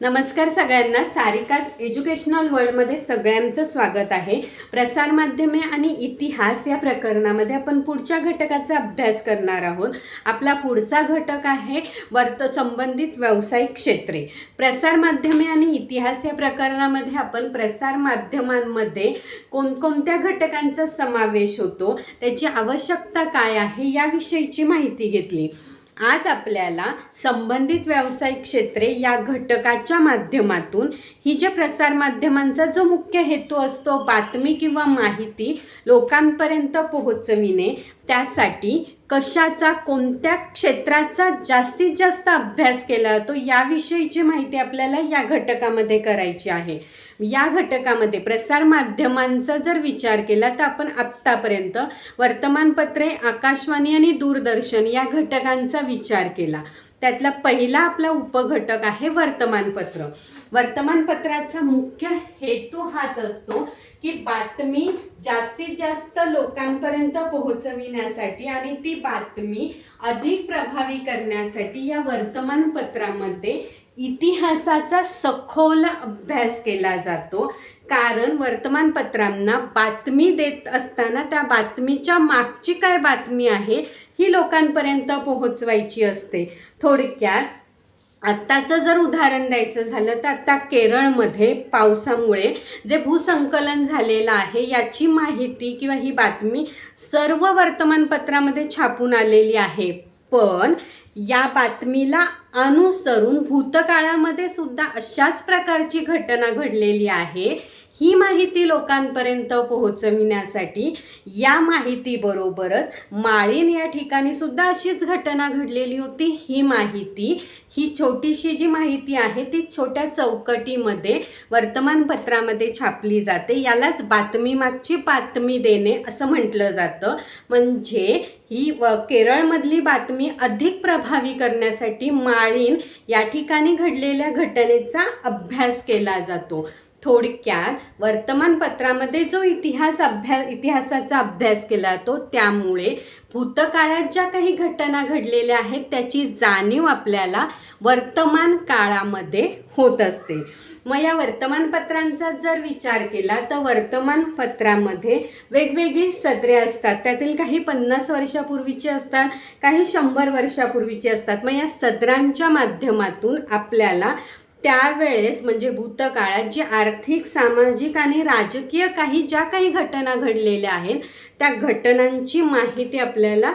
नमस्कार सगळ्यांना सारिकाच एज्युकेशनल वर्ल्डमध्ये सगळ्यांचं स्वागत आहे. प्रसारमाध्यमे आणि इतिहास या प्रकरणामध्ये आपण पुढच्या घटकाचा अभ्यास करणार आहोत. आपला पुढचा घटक आहे वर्त संबंधित व्यावसायिक क्षेत्रे. प्रसारमाध्यमे आणि इतिहास या प्रकरणामध्ये आपण प्रसार माध्यमांमध्ये कोणकोणत्या घटकांचा समावेश होतो त्याची आवश्यकता काय आहे याविषयीची माहिती घेतली. आज आपल्याला संबंधित व्यावसायिक क्षेत्रे या घटकाच्या माध्यमातून ही जे प्रसारमाध्यमांचा जो मुख्य हेतू असतो बातमी किंवा माहिती लोकांपर्यंत पोहोचविणे त्यासाठी कशाचा कोणत्या क्षेत्राचा जास्तीत जास्त अभ्यास केला जातो याविषयीची माहिती आपल्याला या घटकामध्ये करायची आहे. या घटकामध्ये प्रसार माध्यमांचा जर विचार केला तर आपण आत्तापर्यंत वर्तमानपत्रे आकाशवाणी आणि दूरदर्शन या घटकांचा विचार केला. त्यातला पहिला आपला उपघटक आहे वर्तमानपत्र. वर्तमानपत्राचा मुख्य हेतू हाच असतो की बातमी जास्तीत जास्त लोकांपर्यंत पोहोचविण्यासाठी आणि ती बातमी अधिक प्रभावी करण्यासाठी या वर्तमानपत्रामध्ये इतिहासाचा सखोल अभ्यास केला जातो. कारण वर्तमानपत्रांना बातमी देत असताना त्या बातमीच्या मागची काय बातमी आहे ही लोकांपर्यंत पोहोचवायची असते. थोडक्यात आत्ताचं जर उदाहरण द्यायचं झालं तर आत्ता केरळमध्ये पावसामुळे जे भूसंकलन झालेलं आहे याची माहिती किंवा ही बातमी सर्व वर्तमानपत्रामध्ये छापून आलेली आहे. पण या बातमीला अनुसरून भूतकाळामध्ये सुद्धा अशाच प्रकारची घटना घडलेली आहे. ही माहिती लोकांपर्यंत पोहोचविण्यासाठी या माहितीबरोबरच माळीन या ठिकाणी सुद्धा अशीच घटना घडलेली होती. ही माहिती ही छोटीशी जी माहिती आहे ती छोट्या चौकटीमध्ये वर्तमानपत्रामध्ये छापली जाते. यालाच बातमीमागची बातमी देणे असं म्हटलं जातं. म्हणजे ही व केरळमधली बातमी अधिक प्रभावी करण्यासाठी माळीन या ठिकाणी घडलेल्या घटनेचा अभ्यास केला जातो. थोडक्यात वर्तमानपत्रामध्ये जो इतिहास अभ्यास इतिहासाचा अभ्यास केला जातो त्यामुळे भूतकाळात ज्या काही घटना घडलेल्या आहेत त्याची जाणीव आपल्याला वर्तमान काळामध्ये होत असते. मग या वर्तमानपत्रांचा जर विचार केला तर वर्तमानपत्रामध्ये वेगवेगळी सत्रे असतात. त्यातील काही पन्नास वर्षापूर्वीची असतात काही शंभर वर्षापूर्वीची असतात. मग या सत्रांच्या माध्यमातून आपल्याला त्यावेळेस म्हणजे भूतकाळात जी आर्थिक सामाजिक आणि राजकीय काही ज्या काही घटना घडलेल्या आहेत त्या घटनांची माहिती आपल्याला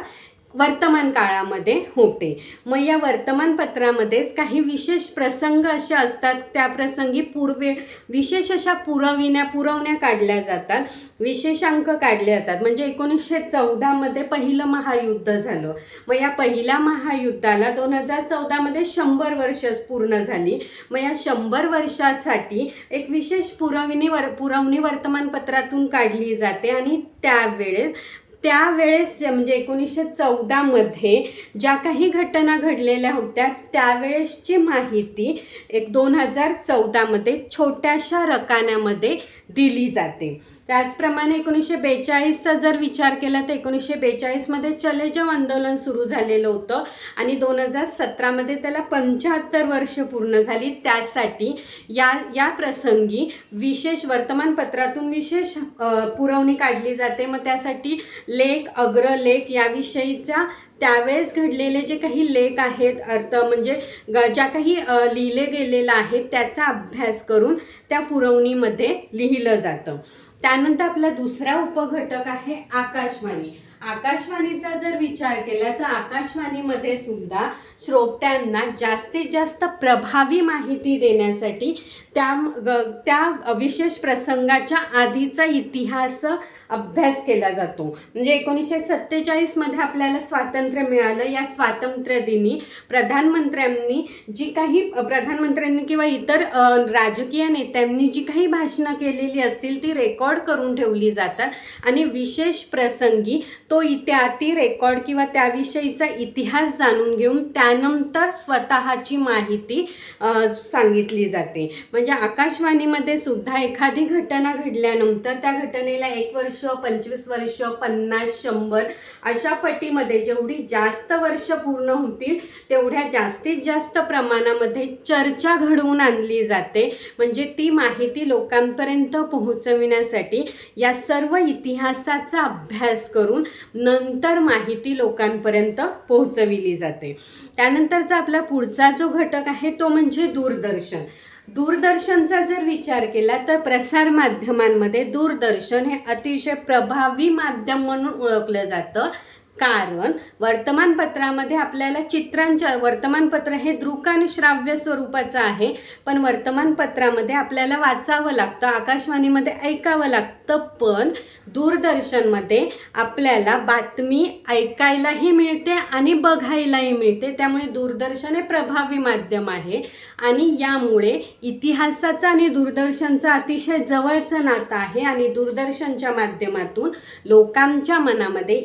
वर्तमान काळामध्ये होते. मग या वर्तमानपत्रामध्येच काही विशेष प्रसंग असे असतात. त्या प्रसंगी पूर्वे विशेष अशा पुरविण्या पुरवण्या काढल्या जातात. विशेषांक काढले जातात. म्हणजे एकोणीसशे चौदामध्ये पहिलं महायुद्ध झालं. मग या पहिल्या महायुद्धाला दोन हजार चौदामध्ये शंभर वर्ष पूर्ण झाली. मग या शंभर वर्षासाठी एक विशेष पुरविणी वर पुरवणी वर्तमानपत्रातून काढली जाते आणि त्यावेळेस त्यावेळेस म्हणजे एकोणीसशे चौदामध्ये ज्या काही घटना घडलेल्या होत्या त्यावेळेसची माहिती एक दोन हजार चौदामध्ये छोट्याशा रकान्यामध्ये दिली जाते. त्याचप्रमाणे एकोणीसशे बेचाळीसचा जर विचार केला तर एकोणीसशे बेचाळीसमध्ये चलेजम आंदोलन सुरू झालेलं होतं. आणि दोन हजार सतरामध्ये त्याला पंच्याहत्तर वर्ष पूर्ण झाली. त्यासाठी या या प्रसंगी विशेष वर्तमानपत्रातून विशेष पुरवणी काढली जाते. मग त्यासाठी लेख अग्रलेख याविषयीचा त्यावेळेस घडलेले जे काही लेख आहेत अर्थ म्हणजे ग ज्या काही लिहिले गेलेलं आहे त्याचा अभ्यास करून त्या पुरवणीमध्ये लिहिलं जातं. त्यानंतर आपला दुसरा उपघटक आहे आकाशवाणी. आकाशवाणीचा जर विचार केला तर आकाशवाणीमध्ये सुद्धा श्रोत्यांना जास्तीत जास्त प्रभावी माहिती देण्यासाठी त्या ग- त्या विशेष प्रसंगाच्या आधीचा इतिहास अभ्यास केला जातो. म्हणजे एकोणीसशे सत्तेचाळीसमध्ये आपल्याला स्वातंत्र्य मिळालं. या स्वातंत्र्य दिनी प्रधानमंत्र्यांनी जी काही प्रधानमंत्र्यांनी किंवा इतर राजकीय नेत्यांनी जी काही भाषणं केलेली असतील ती रेकॉर्ड करून ठेवली जातात. आणि विशेष प्रसंगी तो इतिहा ती रेकॉर्ड किंवा त्याविषयीचा इतिहास जाणून घेऊन त्यानंतर स्वतःची माहिती सांगितली जाते. म्हणजे आकाशवाणीमध्ये सुद्धा एखादी घटना घडल्यानंतर त्या घटनेला एक वर्ष पंचवीस वर्ष पन्नास शंभर अशा पटीमध्ये जेवढी जास्त वर्ष पूर्ण होतील तेवढ्या जास्तीत जास्त प्रमाणामध्ये चर्चा घडवून आणली जाते. म्हणजे ती माहिती लोकांपर्यंत पोहोचविण्यासाठी या सर्व इतिहासाचा अभ्यास करून नंतर माहिती लोकांपर्यंत पोहोचविली जाते. त्यानंतरचा आपला पुढचा जो घटक आहे तो म्हणजे दूरदर्शन. दूरदर्शनचा जर विचार केला तर प्रसार माध्यमांमध्ये दूरदर्शन हे अतिशय प्रभावी माध्यम म्हणून ओळखलं जातं. कारण वर्तमानपत्रामध्ये आपल्याला चित्रांच्या वर्तमानपत्र हे दृक आणि श्राव्य स्वरूपाचं आहे पण वर्तमानपत्रामध्ये आपल्याला वाचावं लागतं आकाशवाणीमध्ये ऐकावं लागतं पण दूरदर्शनमध्ये आपल्याला बातमी ऐकायलाही मिळते आणि बघायलाही मिळते. त्यामुळे दूरदर्शन हे प्रभावी माध्यम आहे आणि यामुळे इतिहासाचं आणि दूरदर्शनचं अतिशय जवळचं नातं आहे आणि दूरदर्शनच्या माध्यमातून लोकांच्या मनामध्ये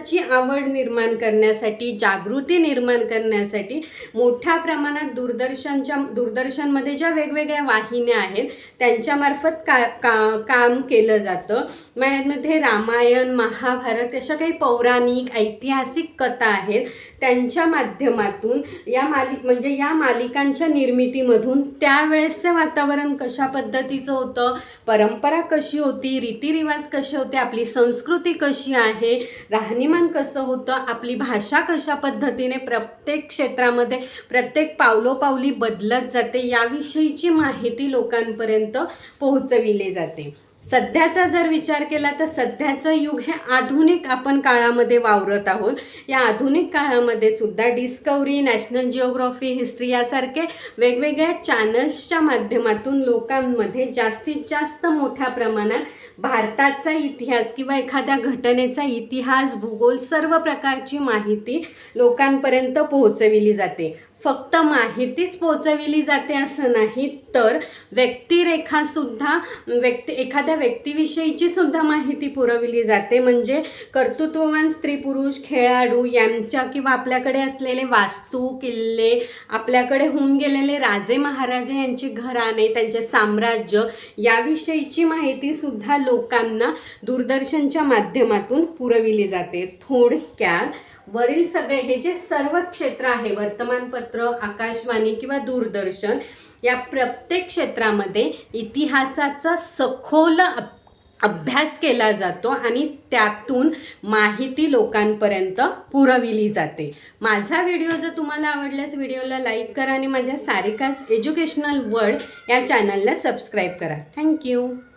इतिहासाची आवड निर्माण करण्यासाठी जागृती निर्माण करण्यासाठी मोठ्या प्रमाणात दूरदर्शनच्या दूरदर्शनमध्ये ज्या वेगवेगळ्या वाहिन्या आहेत त्यांच्यामार्फत का का काम केलं जातं. यामध्ये रामायण महाभारत अशा काही पौराणिक ऐतिहासिक कथा आहेत. त्यांच्या माध्यमातून या मालिक म्हणजे या मालिकांच्या निर्मितीमधून त्यावेळेसचं वातावरण कशा पद्धतीचं होतं परंपरा कशी होती रीतिरिवाज कसे होते आपली संस्कृती कशी आहे राहणी राहणीमान कसं होतं आपली भाषा कशा पद्धतीने प्रत्येक क्षेत्रामध्ये प्रत्येक पावलोपावली बदलत जाते याविषयीची माहिती लोकांपर्यंत पोहोचविली जाते. सध्याचा जर विचार केला तर सध्याचं युग हे आधुनिक आपण काळामध्ये वावरत आहोत. या आधुनिक काळामध्ये सुद्धा डिस्कवरी नॅशनल जिओग्राफी हिस्ट्री यासारखे वेगवेगळ्या चॅनल्सच्या माध्यमातून लोकांमध्ये जास्तीत जास्त मोठ्या प्रमाणात भारताचा इतिहास किंवा एखाद्या घटनेचा इतिहास भूगोल सर्व प्रकारची माहिती लोकांपर्यंत पोहोचविली जाते. फक्त माहितीच पोचविली जाते असं नाही तर व्यक्तिरेखासुद्धा व्यक्ती एखाद्या व्यक्तीविषयीची सुद्धा माहिती पुरविली जाते. म्हणजे कर्तृत्ववान स्त्री पुरुष खेळाडू यांच्या किंवा आपल्याकडे असलेले वास्तू किल्ले आपल्याकडे होऊन गेलेले राजे महाराजे यांची घराणे त्यांचे साम्राज्य याविषयीची माहितीसुद्धा लोकांना दूरदर्शनच्या माध्यमातून पुरविली जाते. थोडक्यात वरील सगळे हे जे सर्व क्षेत्र आहे वर्तमानपत्र आकाशवाणी किंवा दूरदर्शन या प्रत्येक क्षेत्रामध्ये इतिहासाचा सखोल अभ्यास केला जातो आणि त्यातून माहिती लोकांपर्यंत पुरविली जाते. माझा व्हिडिओ जर तुम्हाला आवडल्यास व्हिडिओला लाईक करा आणि माझ्या सारिकास एज्युकेशनल वर्ल्ड या चॅनलला सबस्क्राईब करा. थँक्यू.